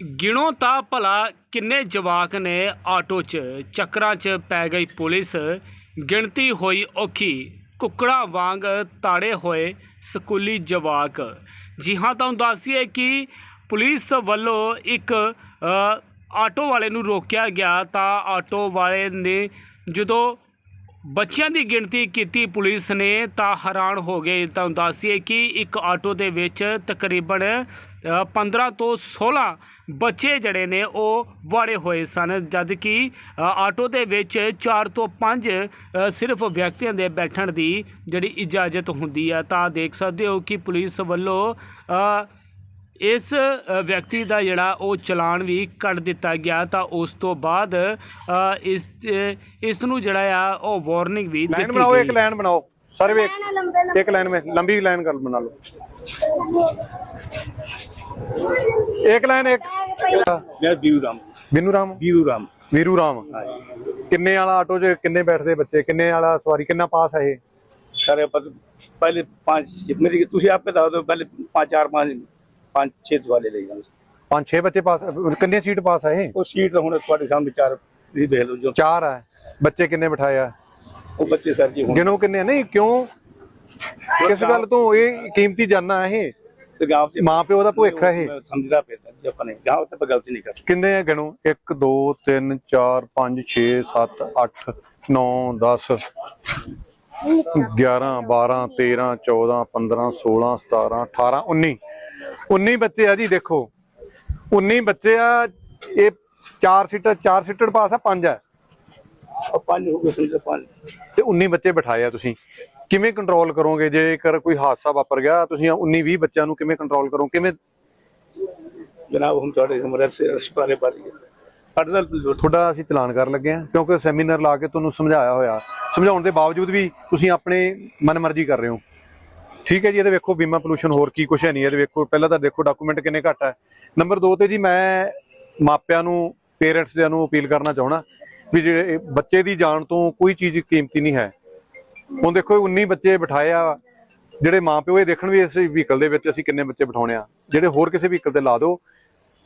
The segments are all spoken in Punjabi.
ਗਿਣੋ ਤਾਂ ਭਲਾ ਕਿੰਨੇ ਜਵਾਕ ਨੇ ਆਟੋ 'ਚ, ਚੱਕਰਾਂ 'ਚ ਪੈ ਗਈ ਪੁਲਿਸ। ਗਿਣਤੀ ਹੋਈ ਔਖੀ, ਕੁੱਕੜਾਂ ਵਾਂਗ ਤਾੜੇ ਹੋਏ ਸਕੂਲੀ ਜਵਾਕ। ਜੀ ਹਾਂ, ਤੁਹਾਨੂੰ ਦੱਸੀਏ ਕਿ ਪੁਲਿਸ ਵੱਲੋਂ ਇੱਕ ਆਟੋ ਵਾਲੇ ਨੂੰ ਰੋਕਿਆ ਗਿਆ ਤਾਂ ਆਟੋ ਵਾਲੇ ਨੇ ਜਦੋਂ ਬੱਚਿਆਂ ਦੀ ਗਿਣਤੀ ਕੀਤੀ ਪੁਲਿਸ ਨੇ ਤਾਂ ਹੈਰਾਨ ਹੋ ਗਏ। ਤੁਹਾਨੂੰ ਦੱਸੀਏ ਕਿ ਇੱਕ ਆਟੋ ਦੇ ਵਿੱਚ ਤਕਰੀਬਨ ਅ, 15 ਤੋਂ 16 ਬੱਚੇ ਜਿਹੜੇ ਨੇ ਉਹ ਵਾੜੇ ਹੋਏ ਸਨ। ਜਦ ਕਿ ਆਟੋ ਦੇ ਵਿੱਚ 4 ਤੋਂ 5 ਸਿਰਫ ਵਿਅਕਤੀਆਂ ਦੇ ਬੈਠਣ ਦੀ ਜਿਹੜੀ ਇਜਾਜ਼ਤ ਹੁੰਦੀ ਹੈ ਤਾਂ ਦੇਖ ਸਕਦੇ ਹੋ ਕਿ ਪੁਲਿਸ ਵੱਲੋਂ ਇਸ ਵਿਅਕਤੀ ਦਾ ਜਿਹੜਾ ਉਹ ਚਲਾਨ ਵੀ ਕੱਢ ਦਿੱਤਾ ਗਿਆ ਤਾਂ ਉਸ ਤੋਂ ਬਾਅਦ ਇਸ ਇਸ ਨੂੰ ਜਿਹੜਾ ਆ ਉਹ ਵਾਰਨਿੰਗ ਵੀ ਦਿੱਤੀ ਲਾਈਨ ਬਣਾਓ ਇੱਕ ਲਾਈਨ ਬਣਾਓ। ਸਾਰੇ ਇੱਕ ਇੱਕ ਲਾਈਨ ਵਿੱਚ ਲੰਬੀ ਲਾਈਨ ਕਰ ਬਣਾ ਲਓ। ਇੱਕ ਲਾਈਨ ਇੱਕ ਮੇਰਾ ਵੀਰੂ ਰਾਮ। ਵੀਰੂ ਰਾਮ? ਵੀਰੂ ਰਾਮ। ਵੀਰੂ ਰਾਮ। ਕਿੰਨੇ ਵਾਲਾ ਆਟੋ 'ਚ ਕਿੰਨੇ ਬੈਠਦੇ ਬੱਚੇ? ਕਿੰਨੇ ਵਾਲਾ ਸਵਾਰੀ? ਕਿੰਨਾ ਪਾਸ ਹੈ ਇਹ? ਸਾਰੇ ਪਹਿਲੇ 5 ਮੇਰੀ ਤੁਸੀਂ ਆਪੇ ਦੱਸ ਦਿਓ ਪਹਿਲੇ 5 4 5 ਪੰਜ ਛੇ ਵਾਲੇ ਲਈ ਜਾਂਦੇ ਪੰਜ ਛੇ ਬੱਚੇ ਪਾਸ ਕਿੰਨੇ ਸੀਟ ਪਾਸ ਇਹ? ਉਹ ਸੀਟ ਹੁਣ ਤੁਹਾਡੇ ਸਾਹਮਣੇ ਚਾਰ ਤੁਸੀਂ ਦੇਖ ਲਓ ਜੋ। ਚਾਰ ਹੈ ਬੱਚੇ ਕਿੰਨੇ ਬਿਠਾਏ ਆ? ਉਹ ਬੱਚੇ ਸਰ ਜੀ ਹੁਣ। ਗਿਣੋ ਕਿੰਨੇ ਨਹੀਂ ਕਿਉਂ? ਕਿਸ ਗੱਲ ਤੋਂ ਇਹ ਕੀਮਤੀ ਜਾਨਾ ਹੈ ਇਹ? ਤੇ ਗਾਂਵ ਚ ਮਾਂ ਪਿਓ ਦਾ ਭਵਿੱਖ ਹੈ ਇਹ। ਮੈਂ ਸਮਝਦਾ ਪਿਆ ਜੀ ਆਪਾਂ ਨੇ। ਗਾਂਵ ਤੇ ਆਪਾਂ ਗਲਤੀ ਨਹੀਂ ਕਰਨੀ ਕਿੰਨੇ ਆ ਗਿਣੋ? 1 2 3 4 5 6 7 8 9 10 11 12 13 14 15 16 17 18 19 19 ਬੱਚੇ ਆ ਜੀ ਦੇਖੋ। 19 ਬੱਚੇ ਆ ਇਹ 4 ਸੀਟਰ 4 ਸੀਟਰ ਪਾਸ ਆ 5 ਆ। ਪੰਜ ਹੋ ਗਏ ਸਮਝੋ ਪੰਜ। ਤੇ 19 ਬੱਚੇ ਬਿਠਾਏ ਆ ਤੁਸੀਂ। ਕਿਵੇਂ ਕੰਟਰੋਲ ਕਰੋਗੇ? ਜੇਕਰ ਕੋਈ ਹਾਦਸਾ ਵਾਪਰ ਗਿਆ ਤੁਸੀਂ 19 20 ਬੱਚਿਆਂ ਨੂੰ ਕਿਵੇਂ ਕੰਟਰੋਲ ਕਰੋ ਕਿਵੇਂ ਜਨਾਬ ਹੁਣ ਤੁਹਾਡੇ ਹਮਾਰੇ ਰਸਪਾਲੇ ਬਾਰੀ ਸਾਡੇ ਤੁਹਾਡਾ ਅਸੀਂ ਚਲਾਨ ਕਰਨ ਲੱਗੇ ਆ ਕਿਉਂਕਿ ਸੈਮੀਨਾਰ ਲਾ ਕੇ ਤੁਹਾਨੂੰ ਸਮਝਾਇਆ ਹੋਇਆ। ਸਮਝਾਉਣ ਦੇ ਬਾਵਜੂਦ ਵੀ ਤੁਸੀਂ ਆਪਣੇ ਮਨਮਰਜ਼ੀ ਕਰ ਰਹੇ ਹੋ। ਠੀਕ ਹੈ ਜੀ ਇਹਦੇ ਵੇਖੋ ਬੀਮਾ ਪੋਲੂਸ਼ਨ ਹੋਰ ਕੀ ਕੁਛ ਹੈ ਨਹੀਂ ਇਹਦੇ ਵੇਖੋ ਪਹਿਲਾਂ ਤਾਂ ਦੇਖੋ ਡਾਕੂਮੈਂਟ ਕਿੰਨੇ ਘੱਟ ਹੈ ਨੰਬਰ 2 ਤੇ ਜੀ ਮੈਂ ਮਾਪਿਆਂ ਨੂੰ ਪੇਰੈਂਟਸ ਦੇ ਨੂੰ ਅਪੀਲ ਕਰਨਾ ਚਾਹਣਾ ਵੀ ਜਿਹੜੇ ਬੱਚੇ ਦੀ ਜਾਨ ਤੋਂ ਕੋਈ ਚੀਜ਼ ਕੀਮਤੀ ਨਹੀਂ ਹੈ। ਹੁਣ ਦੇਖੋ ਇਹ 19 ਬੱਚੇ ਬਿਠਾਏ ਆ ਜਿਹੜੇ ਮਾਪਿਓ ਇਹ ਦੇਖਣ ਵੀ ਇਸ ਵਹੀਕਲ ਦੇ ਵਿੱਚ ਅਸੀਂ ਕਿੰਨੇ ਬੱਚੇ ਬਿਠਾਉਣੇ ਆ। ਜਿਹੜੇ ਹੋਰ ਕਿਸੇ ਵਹੀਕਲ ਤੇ ਲਾ ਦਿਓ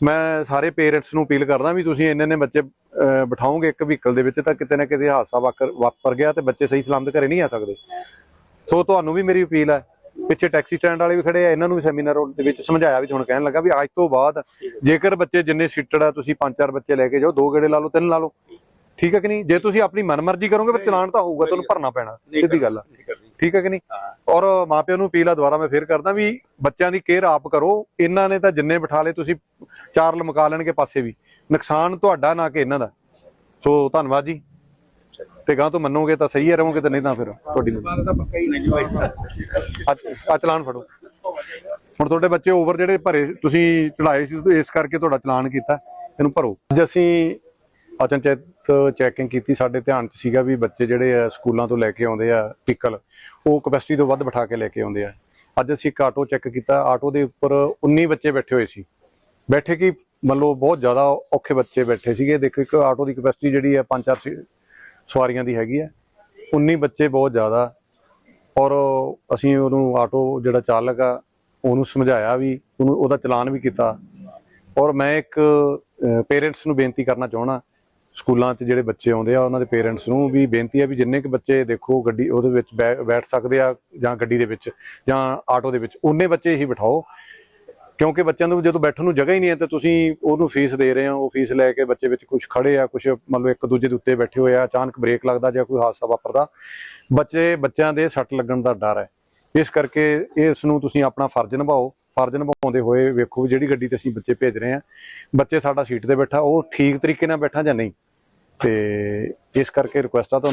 ਮੈਂ ਸਾਰੇ ਪੇਰੈਂਟਸ ਨੂੰ ਅਪੀਲ ਕਰਦਾ ਵੀ ਤੁਸੀਂ ਇੰਨੇ ਨੇ ਬੱਚੇ ਅਹ, ਬਿਠਾਓਗੇ ਇੱਕ ਵਹੀਕਲ ਦੇ ਵਿੱਚ ਤਾਂ ਕਿਤੇ ਨਾ ਕਿਤੇ ਹਾਦਸਾ ਵਾਕਰ ਵਾਪਰ ਗਿਆ ਤੇ ਬੱਚੇ ਸਹੀ ਸਲਾਮਤ ਘਰੇ ਨਹੀਂ ਆ ਸਕਦੇ। ਸੋ ਤੁਹਾਨੂੰ ਵੀ ਮੇਰੀ ਅਪੀਲ ਹੈ ਪਿੱਛੇ ਟੈਕਸੀ ਸਟੈਂਡ ਵਾਲੇ ਵੀ ਖੜੇ ਆ ਇਹਨਾਂ ਨੂੰ ਵੀ ਸੈਮੀਨਾਰ ਦੇ ਵਿੱਚ ਸਮਝਾਇਆ ਵੀ ਹੁਣ ਕਹਿਣ ਲੱਗਾ ਵੀ ਅੱਜ ਤੋਂ ਬਾਅਦ ਜੇਕਰ ਬੱਚੇ ਜਿੰਨੇ ਸੀਟਡ ਆ ਤੁਸੀਂ ਪੰਜ ਚਾਰ ਬੱਚੇ ਲੈ ਕੇ ਜਾਓ ਦੋ ਗੇੜੇ ਲਾ ਲਓ ਤਿੰਨ ਲਾ ਲਓ। ਠੀਕ ਹੈ ਕਿ ਨਹੀਂ? ਜੇ ਤੁਸੀਂ ਆਪਣੀ ਮਨਮਰਜ਼ੀ ਕਰੋਗੇ ਫਿਰ ਚਲਾਨ ਤਾਂ ਹੋਊਗਾ ਤੁਹਾਨੂੰ ਭਰਨਾ ਪੈਣਾ ਸਿੱਧੀ ਗੱਲ ਆ। ਠੀਕ ਹੈ ਕਿ ਨਹੀਂ? ਔਰ ਮਾਪਿਆਂ ਨੂੰ ਅਪੀਲ ਆ ਦੁਬਾਰਾ ਮੈਂ ਫੇਰ ਕਰਦਾ ਵੀ ਬੱਚਿਆਂ ਦੀ ਕੇਅਰ ਆਪ ਕਰੋ ਇਹਨਾਂ ਨੇ ਤਾਂ ਜਿੰਨੇ ਬਿਠਾ ਲਏ ਤੁਸੀਂ ਚਾਰ ਲਮਕਾ ਲੈਣਗੇ ਪਾਸੇ ਵੀ। ਨੁਕਸਾਨ ਤੁਹਾਡਾ ਨਾ ਕਿ ਇਹਨਾਂ ਦਾ। ਸੋ ਧੰਨਵਾਦ ਜੀ। ਤੇ ਗਾਂ ਤੋਂ ਮੰਨੋਗੇ ਤਾਂ ਸਹੀ ਹੈ ਰਹੋਗੇ ਤਾਂ ਨਹੀਂ ਤਾਂ ਫਿਰ ਤੁਹਾਡੀ ਆ ਚਲਾਨ ਫੜੋ। ਹੁਣ ਤੁਹਾਡੇ ਬੱਚੇ ਓਵਰ ਜਿਹੜੇ ਭਰੇ ਤੁਸੀਂ ਚੜਾਏ ਸੀ ਇਸ ਕਰਕੇ ਤੁਹਾਡਾ ਚਲਾਨ ਕੀਤਾ ਇਹਨੂੰ ਭਰੋ। ਅੱਜ ਅਸੀਂ ਅਚਨਚੇਤ ਚੈਕਿੰਗ ਕੀਤੀ ਸਾਡੇ ਧਿਆਨ 'ਚ ਸੀਗਾ ਵੀ ਬੱਚੇ ਜਿਹੜੇ ਆ ਸਕੂਲਾਂ ਤੋਂ ਲੈ ਕੇ ਆਉਂਦੇ ਆ ਵਹੀਕਲ ਉਹ ਕਪੈਸਿਟੀ ਤੋਂ ਵੱਧ ਬਿਠਾ ਕੇ ਲੈ ਕੇ ਆਉਂਦੇ ਆ। ਅੱਜ ਅਸੀਂ ਇੱਕ ਆਟੋ ਚੈੱਕ ਕੀਤਾ ਆਟੋ ਦੇ ਉੱਪਰ 19 ਬੱਚੇ ਬੈਠੇ ਹੋਏ ਸੀ। ਬੈਠੇ ਕੀ ਮੰਨ ਲਓ ਬਹੁਤ ਜ਼ਿਆਦਾ ਔਖੇ ਬੱਚੇ ਬੈਠੇ ਸੀਗੇ ਦੇਖੋ ਇੱਕ ਆਟੋ ਦੀ ਕਪੈਸਿਟੀ ਜਿਹੜੀ ਹੈ 5-4 ਸਵਾਰੀਆਂ ਦੀ ਹੈਗੀ ਹੈ। 19 ਬੱਚੇ ਬਹੁਤ ਜ਼ਿਆਦਾ। ਔਰ ਅਸੀਂ ਉਹਨੂੰ ਆਟੋ ਜਿਹੜਾ ਚਾਲਕ ਆ, ਉਹਨੂੰ ਸਮਝਾਇਆ ਵੀ, ਉਹਨੂੰ ਉਹਦਾ ਚਲਾਨ ਵੀ ਕੀਤਾ। ਔਰ ਮੈਂ ਇੱਕ ਪੇਰੈਂਟਸ ਨੂੰ ਬੇਨਤੀ ਕਰਨਾ ਚਾਹਣਾ ਸਕੂਲਾਂ 'ਚ ਜਿਹੜੇ ਬੱਚੇ ਆਉਂਦੇ ਆ, ਉਹਨਾਂ ਦੇ ਪੇਰੈਂਟਸ ਨੂੰ ਵੀ ਬੇਨਤੀ ਹੈ ਵੀ ਜਿੰਨੇ ਕੁ ਬੱਚੇ ਦੇਖੋ ਗੱਡੀ ਉਹਦੇ ਵਿੱਚ ਬੈ- ਬੈਠ ਸਕਦੇ ਆ ਜਾਂ ਗੱਡੀ ਦੇ ਵਿੱਚ ਜਾਂ ਆਟੋ ਦੇ ਵਿੱਚ, ਉਨੇ ਬੱਚੇ ਹੀ ਬਿਠਾਓ। ਕਿਉਂਕਿ ਬੱਚਿਆਂ ਨੂੰ ਜਦੋਂ ਬੈਠਣ ਨੂੰ ਜਗ੍ਹਾ ਹੀ ਨਹੀਂ ਹੈ ਤੇ ਤੁਸੀਂ ਉਹਨੂੰ ਫੀਸ ਦੇ ਰਹੇ ਹੋ, ਉਹ ਫੀਸ ਲੈ ਕੇ ਬੱਚੇ ਵਿੱਚ ਕੁਝ ਖੜੇ ਆ ਕੁਝ ਮਤਲਬ ਇੱਕ ਦੂਜੇ ਦੇ ਉੱਤੇ ਬੈਠੇ ਹੋਏ ਆ, ਅਚਾਨਕ ਬ੍ਰੇਕ ਲੱਗਦਾ ਜਾਂ ਕੋਈ ਹਾਦਸਾ ਵਾਪਰਦਾ, ਬੱਚੇ, ਬੱਚਿਆਂ ਦੇ ਸੱਟ ਲੱਗਣ ਦਾ ਡਰ ਹੈ। ਇਸ ਕਰਕੇ ਇਸ ਨੂੰ ਤੁਸੀਂ ਆਪਣਾ ਫਰਜ਼ ਨਿਭਾਓ, ਫਰਜ਼ ਨਿਭਾਉਂਦੇ ਹੋਏ ਵੇਖੋ ਵੀ ਜਿਹੜੀ ਗੱਡੀ ਤੇ ਅਸੀਂ ਬੱਚੇ ਭੇਜ ਰਹੇ ਆ ਬੱਚੇ ਸਾਡਾ ਸੀਟ ਤੇ ਬੈਠਾ, ਉਹ ਠੀਕ ਤਰੀਕੇ ਨਾਲ ਬੈਠਾ ਜਾਂ ਨਹੀਂ। ਤੇ ਇਸ ਕਰਕੇ ਰਿਕੁਐਸਟ ਆ ਤੁਹਾਨੂੰ